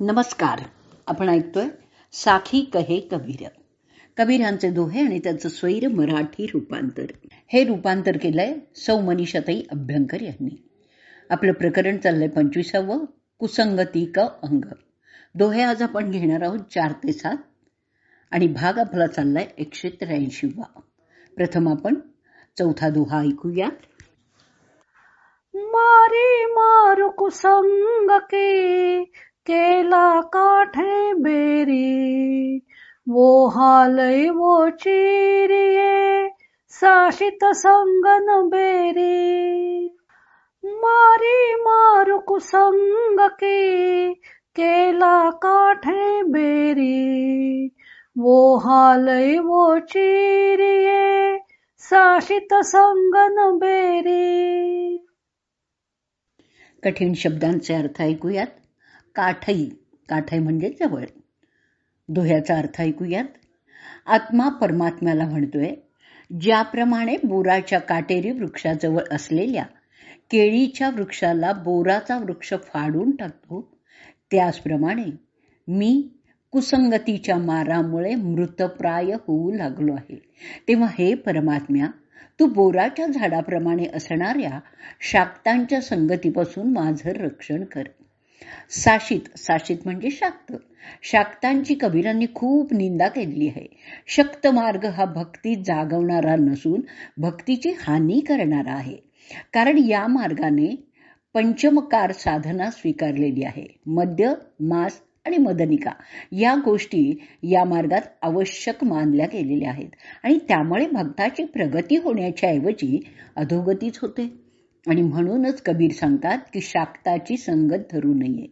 नमस्कार. आपण ऐकतोय साखी कहे कबीर. कबीरांचे दोहे आणि त्याचं स्वैर मराठी रूपांतर. हे रूपांतर केलंय सौ मनीषाताई अभ्यंकर यांनी. आपलं प्रकरण चाललंय पंचवीसावं कुसंगती क अंग. दोहे आज आपण घेणार आहोत चार ते सात. आणि भाग आपला चाललाय एकशे त्र्याऐंशी वा प्रथम आपण चौथा दोहा ऐकूया. मारे मारु कुसंग के केला काठे बेरी वो हालय वो चिरिये साशित संगन बेरी. मारी मारु संग के केला काठे बेरी वो हालय वो चिरिये साशित संगन बेरी. कठीण शब्दांचे अर्थ ऐकूयात. काठई. काठई म्हणजे जवळ. दोह्याचा अर्थ ऐकूयात. आत्मा परमात्म्याला म्हणतोय ज्याप्रमाणे बोराच्या काटेरी वृक्षाजवळ असलेल्या केळीच्या वृक्षाला बोराचा वृक्ष फाडून टाकतो त्याचप्रमाणे मी कुसंगतीच्या मारामुळे मृतप्राय होऊ लागलो आहे. तेव्हा हे परमात्म्या तू बोराच्या झाडाप्रमाणे असणाऱ्या शाक्तांच्या संगतीपासून माझं रक्षण कर. साशित साशित म्हणजे शाक्त. शाक्तांची कबीरांनी खूप निंदा केलेली आहे. शक्त मार्ग हा भक्ती जागवणारा नसून भक्तीची हानी करणारा आहे. कारण या मार्गाने पंचमकार साधना स्वीकारलेली आहे. मद्य मास आणि मदनिका या गोष्टी या मार्गात आवश्यक मानल्या गेलेल्या आहेत. आणि त्यामुळे भक्ताची प्रगती होण्याच्या ऐवजी अधोगतीच होते. आणि म्हणूनच कबीर सांगतात की शाक्ताची संगत धरू नये.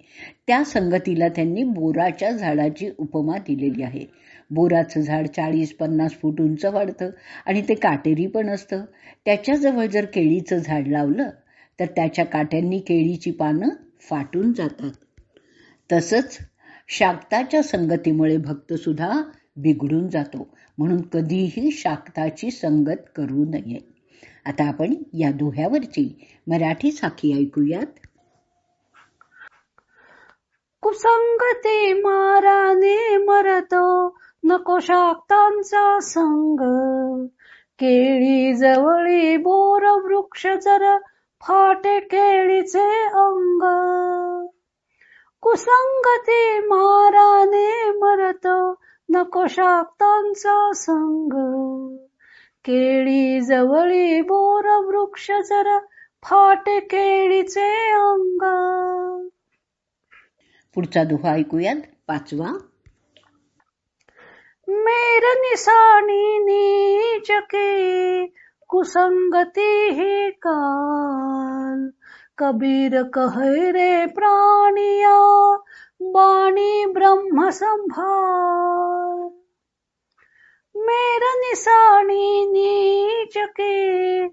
त्या संगतीला त्यांनी बोराच्या झाडाची उपमा दिलेली आहे. बोराचं झाड चाळीस पन्नास फूट उंच वाढतं आणि ते काटेरी पण असतं. त्याच्याजवळ जर केळीचं झाड लावलं तर त्याच्या काट्यांनी केळीची पानं फाटून जातात. तसंच शाक्ताच्या संगतीमुळे भक्तसुद्धा बिघडून जातो. म्हणून कधीही शाक्ताची संगत करू नये. आता आपण या दोह्यावरची मराठी साखी ऐकूयात. कुसंगते माराने मरतो नको शाक्तांचा संग. केळी जवळी बोर वृक्ष जर फाटे केळीचे अंग. कुसंगते माराने मरतो नको शाक्तांचा संग. केळी जवळी बोर वृक्ष जर फाटे केळीचे अंग. पुढचा दुहा ऐकूयात पाचवा. मेर निसाणी नीचके कुसंगती ही काल. कबीर कहे रे प्राणिया बाणी ब्रह्म संभार निसाणी नीचके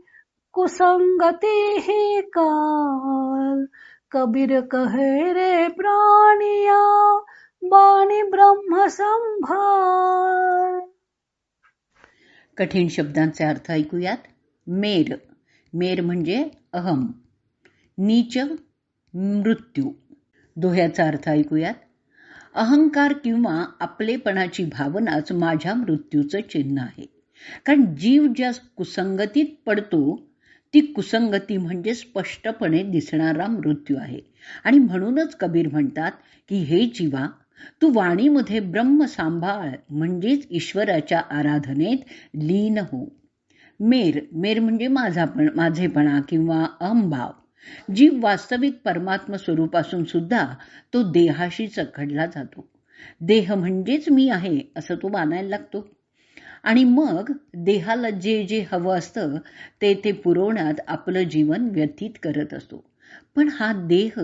कुसंगती ही काल. कबीर कहे रे प्राणिया बाणी ब्रह्म संभार कठीण शब्दांचे अर्थ ऐकूयात. मेर मेर म्हणजे अहम. नीच मृत्यू. दोह्याचा अर्थ ऐकूयात. अहंकार किंवा आपलेपणाची भावनाच माझ्या मृत्यूचं चिन्ह आहे. कारण जीव ज्या कुसंगतीत पडतो ती कुसंगती म्हणजे स्पष्टपणे दिसणारा मृत्यू आहे. आणि म्हणूनच कबीर म्हणतात की हे जीवा तू वाणीमध्ये ब्रह्म सांभाळ म्हणजेच ईश्वराच्या आराधनेत लीन हो. मेर मेर म्हणजे माझा पण माझेपणा किंवा अहंभाव. जीव वास्तविक परमात्म स्वरूपासून सुद्धा तो देहाशी चखडला जातो. देह म्हणजेच मी आहे असं तो मानायला लागतो. आणि मग देहाला जे जे हवं असतं ते ते पुरवण्यात आपलं जीवन व्यतीत करत असतो. पण हा देह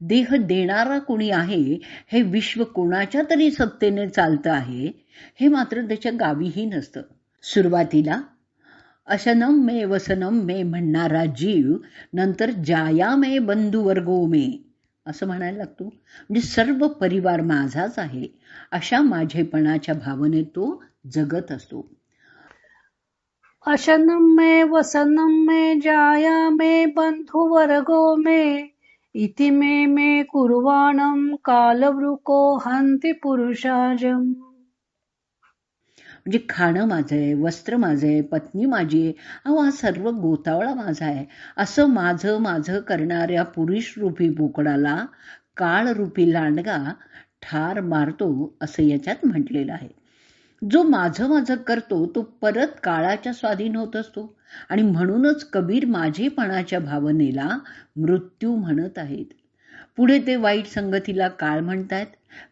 देह देणारा कोणी आहे हे विश्व कोणाच्या तरी सत्तेने चालतं आहे हे मात्र त्याच्या गावीही नसतं. सुरुवातीला अशनम मे वसनम मे म्हणणारा जीव नंतर जाया मे बंधुवर्गो मे. असं म्हणायला लागतो. म्हणजे सर्व परिवार माझाच आहे. अशा माझेपणाच्या भावनेत तो जगत असतो. अशनम मे वसनम मे जाया मे. बंधु वर्गो इति मे मे कुर्वाणं कालवृको हन्ति पुरुषाजम्. म्हणजे खाणं माझं आहे वस्त्र माझं आहे पत्नी माझी आहे अहो हा सर्व गोतावळा माझा आहे. असं माझं माझं करणाऱ्या पुरुष रूपी बोकडाला काळरूपी लांडगा ठार मारतो असं याच्यात म्हटलेलं आहे. जो माझं माझं करतो तो परत काळाच्या स्वाधीन होत असतो. आणि म्हणूनच कबीर माझेपणाच्या भावनेला मृत्यू म्हणत आहेत. पुढे ते वाईट संगतीला काळ म्हणतायत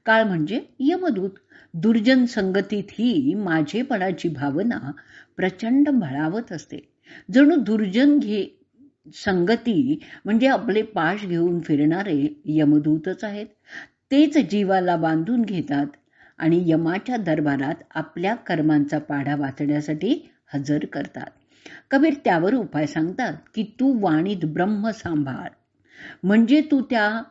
काळ म्हणजे यमदूत. दुर्जन संगतीत ही माझेपणाची भावना प्रचंड भळावत असते. जणू दुर्जन घे संगती म्हणजे आपले पाश घेऊन फिरणारे यमदूतच आहेत. तेच जीवाला बांधून घेतात आणि यमाच्या दरबारात आपल्या कर्मांचा पाढा वाचण्यासाठी हजर करतात. कबीर त्यावर उपाय सांगतात की तू वाणीत ब्रह्म सांभाळ. म्हणजे तू त्या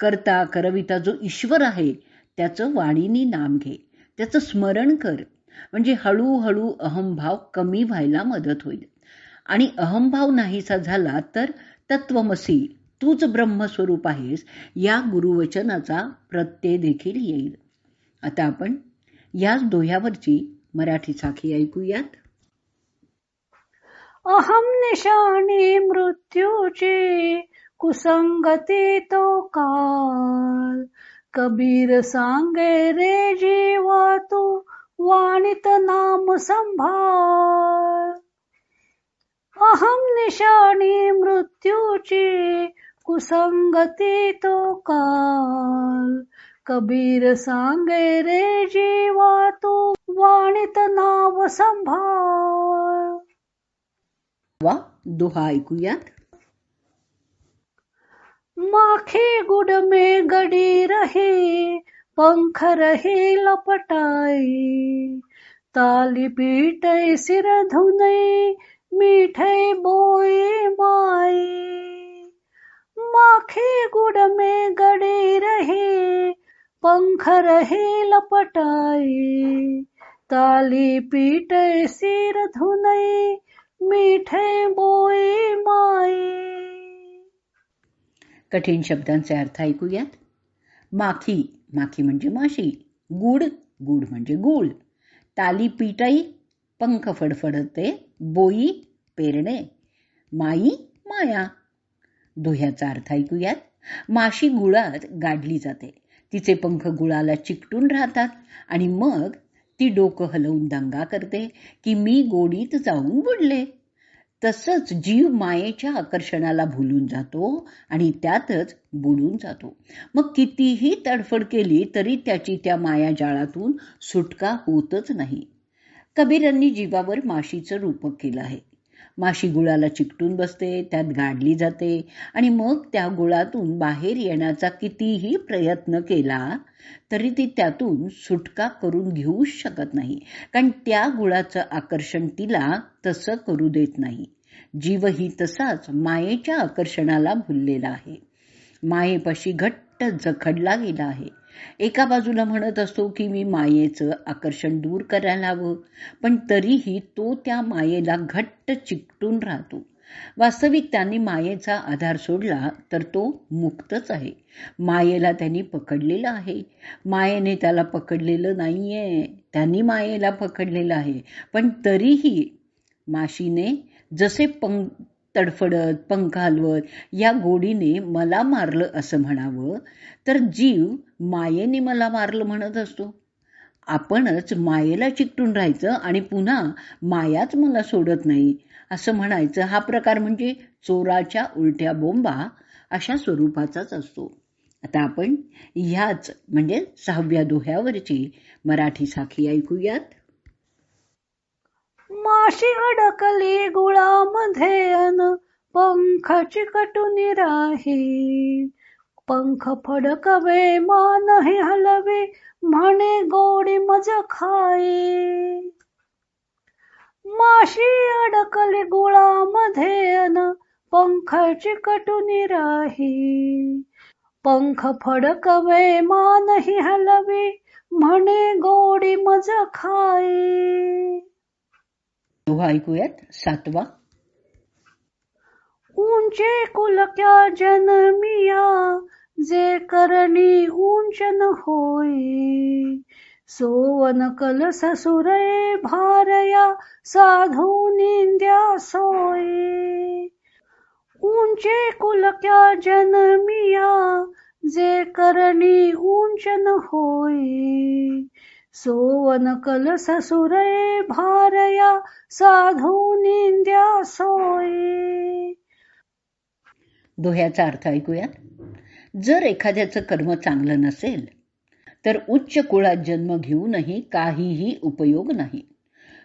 करता करविता जो ईश्वर आहे त्याचं वाणीनी नाम घे. त्याचं स्मरण कर. म्हणजे हळूहळू अहमभाव कमी व्हायला मदत होईल. आणि अहमभाव नाहीसा झाला तर तत्वमसी तूच ब्रह्मस्वरूप आहेस या गुरुवचनाचा प्रत्यय देखील येईल. आता आपण याच दोह्यावरची मराठी साखी ऐकूयात. अहम निशाणी मृत्यूची कुसंगती तो काल. कबीर सांगे रे जीवा तू वाणित नाम संभाळ. अहम निशाणी मृत्यूची कुसंगती तो काल. कबीर सांगे रे जीवा तू वाणित नाव संभाळ. वा दोहा ऐकूयात. माखी गुड में गडी रहे, पंख रही लपटाई ताली पीट सिर धुनई मीठे बोई माई माखी गुड में गडी रही, पंख रही लपटाई ताली पीट सिर धुनई मीठे बोई कठीण शब्दांचे अर्थ ऐकूयात. माखी माखी म्हणजे माशी गुड गुड म्हणजे गुळ ताली पिटाई पंख फडफडते बोई पेरणे माई माया. दोह्याचा अर्थ ऐकूयात. माशी गुळात गाडली जाते. तिचे पंख गुळाला चिकटून राहतात आणि मग ती डोकं हलवून दंगा करते की मी गोडीत जाऊन बुडले. तसंच जीव मायेच्या आकर्षणाला भुलून जातो आणि त्यातच बुडून जातो. मग कितीही तडफड केली तरी त्याची त्या माया जाळातून सुटका होतच नाही. कबीरांनी जीवावर माशीचं रूपक केलं आहे. माशी गुळाला चिकटून बसते त्यात गाडली जाते आणि मग त्या गुळातून बाहेर येण्याचा कितीही प्रयत्न केला तरी ती त्यातून सुटका करून घेऊच शकत नाही. कारण त्या गुळाचं आकर्षण तिला तसं करू देत नाही. जीवही तसाच मायेच्या आकर्षणाला भुललेला आहे. मायेपाशी घट्ट जखडला गेला आहे. एका बाजूला म्हणत असतो की मी मायेचं आकर्षण दूर करायला हवं. पण तरीही तो त्या मायेला घट्ट चिकटून राहतो. वास्तविक त्यांनी मायेचा आधार सोडला तर तो मुक्तच आहे. मायेला त्यांनी पकडलेलं आहे. मायेने त्याला पकडलेलं नाहीये. त्यांनी मायेला पकडलेलं आहे. पण तरीही माशीने जसे पंग तडफडत पंख हलवत या गोडीने मला मारलं असं म्हणावं तर जीव मायेने मला मारलं म्हणत असतो. आपणच मायेला चिकटून राहायचं आणि पुन्हा मायाच मला सोडत नाही असं म्हणायचं हा प्रकार म्हणजे चोराच्या उलट्या बोंबा अशा स्वरूपाचाच असतो. आता आपण ह्याच म्हणजे सहाव्या दोह्यावरची मराठी साखी ऐकूयात. माशी अडकली गुळामध्ये अन पंख चिकटून राही पंख फडकवे मानही हलवे म्हणे गोडी मज खाई. माशी अडकली गुळामध्ये अन पंख चिकटून राही पंख फडकवे मानही हलवे म्हणे गोडी मज खाई. दोहा ऐकूयात. सातवा. उंचे कुल क्या जे करणी उंचन होई. सोवन कल ससुरे भारया साधू निंद्या सोय ऊंचे कुल क्या जे करणी उंचन होई. सोवन कल ससुरे भारया साधू निंद्या सोई दोह्याचा अर्थ ऐकूयात. जर एखाद्याचं कर्म चांगलं नसेल तर उच्च कुळात जन्म घेऊनही काहीही उपयोग नाही.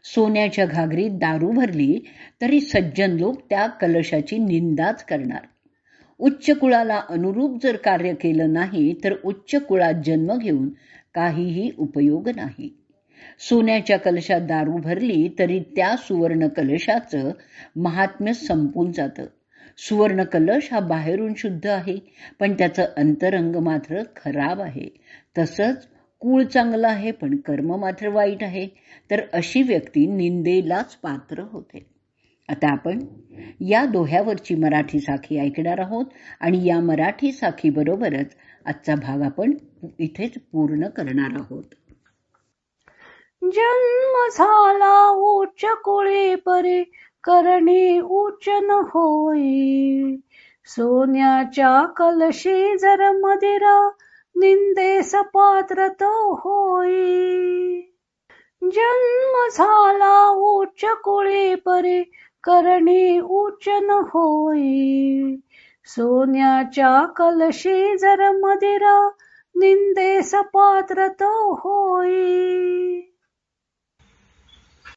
सोन्याच्या घागरीत दारू भरली तरी सज्जन लोक त्या कलशाची निंदाच करणार. उच्च कुळाला अनुरूप जर कार्य केलं नाही तर उच्च कुळात जन्म घेऊन काहीही उपयोग नाही. सोन्याच्या कलशात दारू भरली तरी त्या सुवर्ण कलशाचं महात्म्य संपून जातं. सुवर्ण कलश हा बाहेरून शुद्ध आहे पण त्याचं अंतरंग मात्र खराब आहे. तसंच कुळ चांगलं आहे पण कर्म मात्र वाईट आहे. तर अशी व्यक्ती निंदेलाच पात्र होते. आता आपण या दोह्यावरची मराठी साखी ऐकणार आहोत आणि या मराठी साखीबरोबरच आजचा भाग आपण इथेच पूर्ण करणार आहोत. जन्म झाला उच्च कुळी परी करणे उच्च न होई. सोन्याच्या कलशी जर मदिरा निंदेस पात्र तो होई. जन्म झाला उच्च कुळी परी करणे उच्च न होई. सोन्याच्या कलशी जर मदिरा निंदेस पात्र तो होई.